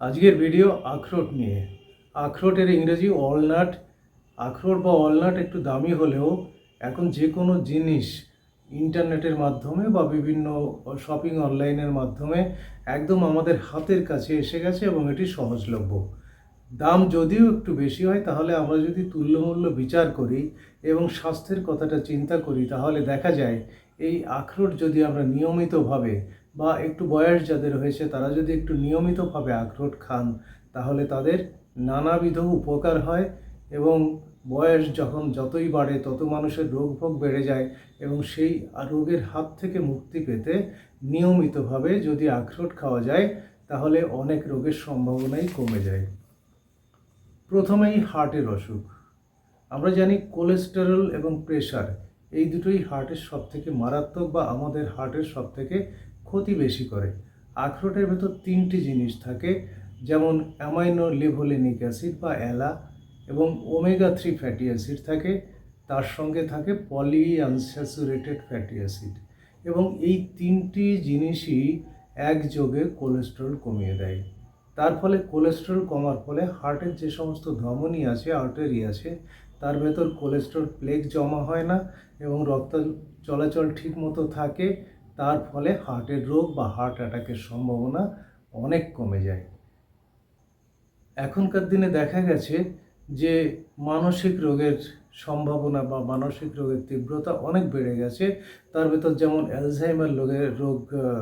আজকের ভিডিও আখরোট নিয়ে। আখরোটের ইংরেজি ওয়ালনাট আখরোট বা ওয়ালনাট একটু দামি হলেও এখন যে কোনো জিনিস ইন্টারনেটের মাধ্যমে বা বিভিন্ন শপিং অনলাইনের মাধ্যমে একদম আমাদের হাতের কাছে এসে গেছে এবং এটি সহজলভ্য। দাম যদিও একটু বেশি হয়, তাহলে আমরা যদি তুল্যমূল্য বিচার করি এবং স্বাস্থ্যের কথাটা চিন্তা করি, তাহলে দেখা যায় এই আখরোট যদি আমরা নিয়মিতভাবে বা একটু বয়স যাদের হয়েছে, তারা যদি একটু নিয়মিতভাবে আখরোট খান, তাহলে তাদের নানাবিধ উপকার হয় এবং বয়স যখন যতই বাড়ে, তত মানুষের রোগ ভোগ বেড়ে যায় এবং সেই রোগের হাত থেকে মুক্তি পেতে নিয়মিতভাবে যদি আখরোট খাওয়া যায়, তাহলে অনেক রোগের সম্ভাবনাই কমে যায়। প্রথমেই হার্টের অসুখ। আমরা জানি কোলেস্টেরল এবং প্রেশার, এই দুটোই হার্টের সব থেকে মারাত্মক বা আমাদের হার্টের সব থেকে ক্ষতি বেশি করে। আখরোটের ভেতর তিনটি জিনিস থাকে, যেমন অ্যামাইনো লিভোলিনিক অ্যাসিড বা অ্যালা এবং ওমেগা থ্রি ফ্যাটি অ্যাসিড থাকে। তার সঙ্গে থাকে পলি আনস্যাচুরেটেড ফ্যাটি অ্যাসিড এবং এই তিনটি জিনিসই একযোগে কোলেস্টেরল কমিয়ে দেয়। তার ফলে কোলেস্টেরল কমার ফলে হার্টের যে সমস্ত ধমনী আছে, আর্টারি আছে, তার ভেতর কোলেস্টেরল প্লেগ জমা হয় না এবং রক্ত চলাচল ঠিক মতো থাকে। তার ফলে হার্টের রোগ বা হার্ট অ্যাটাকের সম্ভাবনা অনেক কমে যায়। এখনকার দিনে দেখা গেছে যে মানসিক রোগের সম্ভাবনা বা মানসিক রোগের তীব্রতা অনেক বেড়ে গেছে। তার ভেতর যেমন অ্যালঝাইমার রোগের রোগ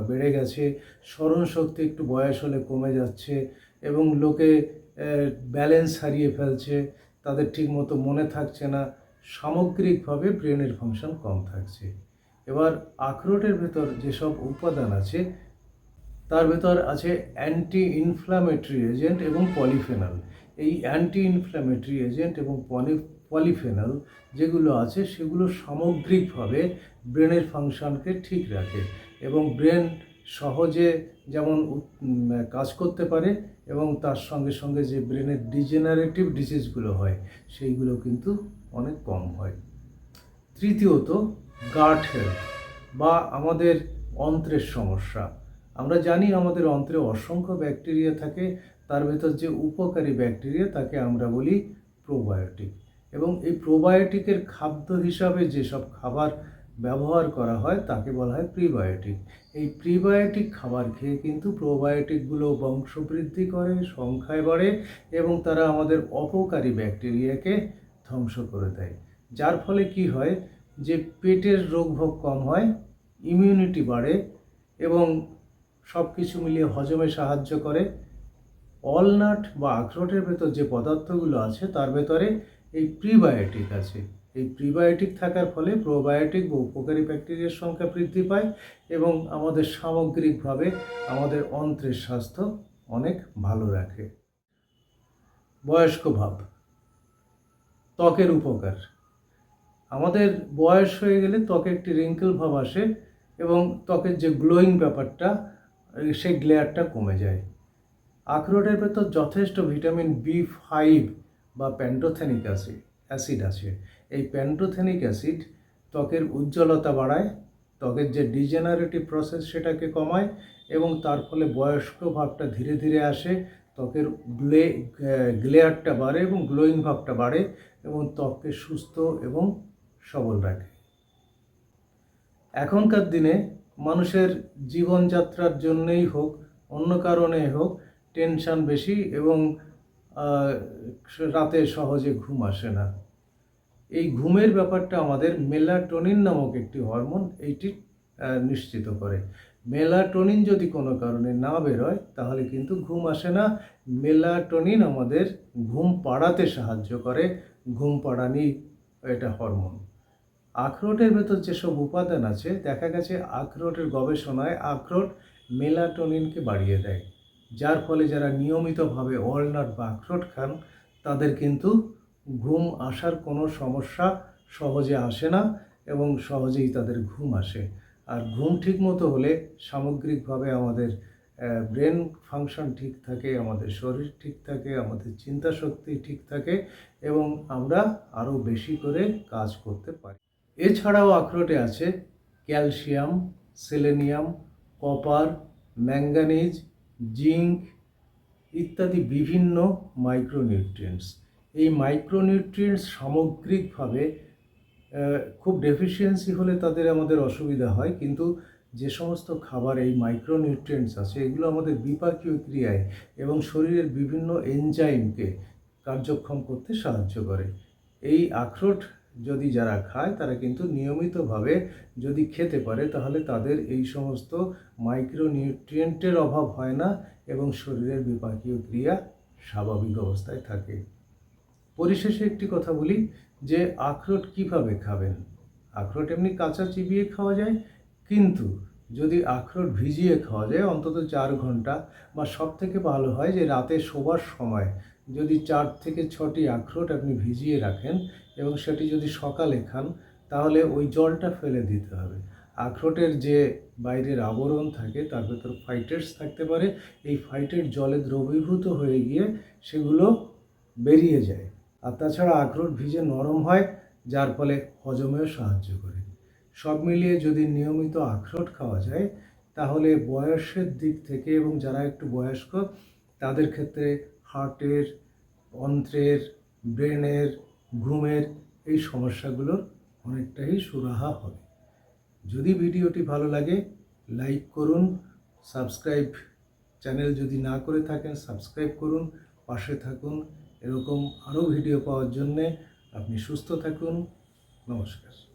বেড়ে গেছে, স্মরণ শক্তি একটু বয়স হলে কমে যাচ্ছে এবং লোকে ব্যালেন্স হারিয়ে ফেলছে, তাদের ঠিকমতো মনে থাকছে না, সামগ্রিকভাবে ব্রেনের ফাংশন কম থাকছে। এবার আখরোটের ভেতর যেসব উপাদান আছে, তার ভেতর আছে অ্যান্টি ইনফ্ল্যামেটরি এজেন্ট এবং পলিফেনল এই অ্যান্টি ইনফ্ল্যামেটরি এজেন্ট এবং পলি পলিফেনল যেগুলো আছে, সেগুলো সামগ্রিকভাবে ব্রেনের ফাংশনকে ঠিক রাখে এবং ব্রেন সহজে যেমন কাজ করতে পারে এবং তার সঙ্গে সঙ্গে যে ব্রেনের ডিজেনারেটিভ ডিজিজগুলো হয়, সেইগুলো কিন্তু অনেক কম হয়। তৃতীয়ত গার্ড হেলথ বা আমাদের অন্ত্রের সমস্যা। আমরা জানি আমাদের অন্ত্রে অসংখ্য ব্যাকটেরিয়া থাকে, তার ভেতর যে উপকারী ব্যাকটেরিয়া তাকে আমরা বলি প্রোবায়োটিক। এবং এই প্রোবায়োটিকের খাদ্য হিসাবে যেসব খাবার ব্যবহার করা হয় তাকে বলা হয় প্রিবায়োটিক। এই প্রিবায়োটিক খাবার খেয়ে কিন্তু প্রোবায়োটিকগুলো বংশবৃদ্ধি করে, সংখ্যায় বাড়ে এবং তারা আমাদের অপকারী ব্যাকটেরিয়াকে ধ্বংস করে দেয়। যার ফলে কি হয়? যে পেটের রোগভোগ কম হয় ইমিউনিটি বাড়ে এবং সব কিছু মিলিয়ে হজমে সাহায্য করে। অলনাট বা আখরোটের ভেতর যে পদার্থগুলো আছে, তার ভেতরে এই প্রিবায়োটিক আছে। এই প্রিবায়োটিক থাকার ফলে প্রোবায়োটিক বা উপকারী ব্যাকটেরিয়ার সংখ্যা বৃদ্ধি পায় এবং আমাদের সামগ্রিকভাবে আমাদের অন্ত্রের স্বাস্থ্য অনেক ভালো রাখে। বয়স্ক ভাব, ত্বকের উপকার। আমাদের বয়স হয়ে গেলে ত্বকে একটি রিঙ্কেল ভাব আসে এবং ত্বকের যে গ্লোয়িং ব্যাপারটা সেই গ্লেয়ারটা কমে যায়। আখরোটের ভেতর যথেষ্ট ভিটামিন বি ফাইভ বা প্যান্টোথেনিক অ্যাসিড অ্যাসিড আছে। এই প্যান্টোথেনিক অ্যাসিড ত্বকের উজ্জ্বলতা বাড়ায়, ত্বকের যে ডিজেনারেটিভ প্রসেস সেটাকে কমায় এবং তার ফলে বয়স্ক ভাবটা ধীরে ধীরে আসে, ত্বকের গ্লে গ্লেয়ারটা বাড়ে এবং গ্লোয়িং ভাবটা বাড়ে এবং ত্বককে সুস্থ এবং সবল রাখে। এখনকার দিনে মানুষের জীবনযাত্রার জন্যই হোক, অন্য কারণে হোক, টেনশন বেশি এবং রাতে সহজে ঘুম আসে না। এই ঘুমের ব্যাপারটা আমাদের মেলাটোনিন নামক একটি হরমোন এইটি নিশ্চিত করে। মেলাটোনিন যদি কোনো কারণে না বেরোয়, তাহলে কিন্তু ঘুম আসে না। মেলাটোনিন আমাদের ঘুম পাড়াতে সাহায্য করে। ঘুম পাড়ানি এটা হরমোন। আখরোটের ভেতর যেসব উপাদান আছে, দেখা গেছে আখরোটের গবেষণায় আখরোট মেলাটোনিনকে বাড়িয়ে দেয়, যার ফলে যারা নিয়মিতভাবে ওয়ালনাট বা আখরোট খান, তাদের কিন্তু ঘুম আসার কোনো সমস্যা সহজে আসে না এবং সহজেই তাদের ঘুম আসে। আর ঘুম ঠিক মতো হলে সামগ্রিকভাবে আমাদের ব্রেন ফাংশন ঠিক থাকে, আমাদের শরীর ঠিক থাকে, আমাদের চিন্তা শক্তি ঠিক থাকে এবং আমরা আরও বেশি করে কাজ করতে পারি। এছাড়াও আখরোটে আছে calcium, selenium, copper, manganese, zinc ইত্যাদি বিভিন্ন মাইক্রোনিউট্রিয়েন্টস। এই মাইক্রোনিউট্রিয়েন্টস সামগ্রিকভাবে খুব ডেফিসিয়েন্সি হলে তাদের আমাদের অসুবিধা হয়, কিন্তু যে সমস্ত খাবার এই মাইক্রোনিউট্রিয়েন্টস আছে, এগুলো আমাদের বিপাকীয় ক্রিয়ায় এবং শরীরের বিভিন্ন এনজাইমকে কার্যক্ষম করতে সাহায্য করে। এই আখরোট যদি যারা খায়, তারা কিন্তু নিয়মিতভাবে যদি খেতে পারে, তাহলে তাদের এই সমস্ত মাইক্রোনিউট্রিয়েন্টের অভাব হয় না এবং শরীরের বিপাকীয় ক্রিয়া স্বাভাবিক অবস্থায় থাকে। পরিশেষে একটি কথা বলি যে আখরোট কীভাবে খাবেন? আখরোট এমনি কাঁচা চিবিয়ে খাওয়া যায়, কিন্তু যদি আখরোট ভিজিয়ে খাওয়া যায়, অন্তত চার ঘণ্টা বা সব থেকে ভালো হয় যে রাতে শোবার সময় যদি চার থেকে ছটি আখরোট আপনি ভিজিয়ে রাখেন এবং সেটি যদি সকালে খান, তাহলে ওই জলটা ফেলে দিতে হবে। আখরোটের যে বাইরের আবরণ থাকে, তার ভেতর ফাইটেটস থাকতে পারে। এই ফাইটেট জলে দ্রবীভূত হয়ে গিয়ে সেগুলো বেরিয়ে যায়। আর তাছাড়া আখরোট ভিজে নরম হয়, যার ফলে হজমেও সাহায্য করে। সব মিলিয়ে যদি নিয়মিত আখরোট খাওয়া যায়, তাহলে বয়সের দিক থেকে এবং যারা একটু বয়স্ক, তাদের ক্ষেত্রে হার্টের, অন্ত্রের, ব্রেনের, ঘুমের এই সমস্যাগুলোর অনেকটাই সুরাহা হবে। যদি ভিডিওটি ভালো লাগে, লাইক করুন, সাবস্ক্রাইব চ্যানেল যদি না করে থাকেন, সাবস্ক্রাইব করুন, পাশে থাকুন। এরকম আরও ভিডিও পাওয়ার জন্যে আপনি সুস্থ থাকুন। নমস্কার।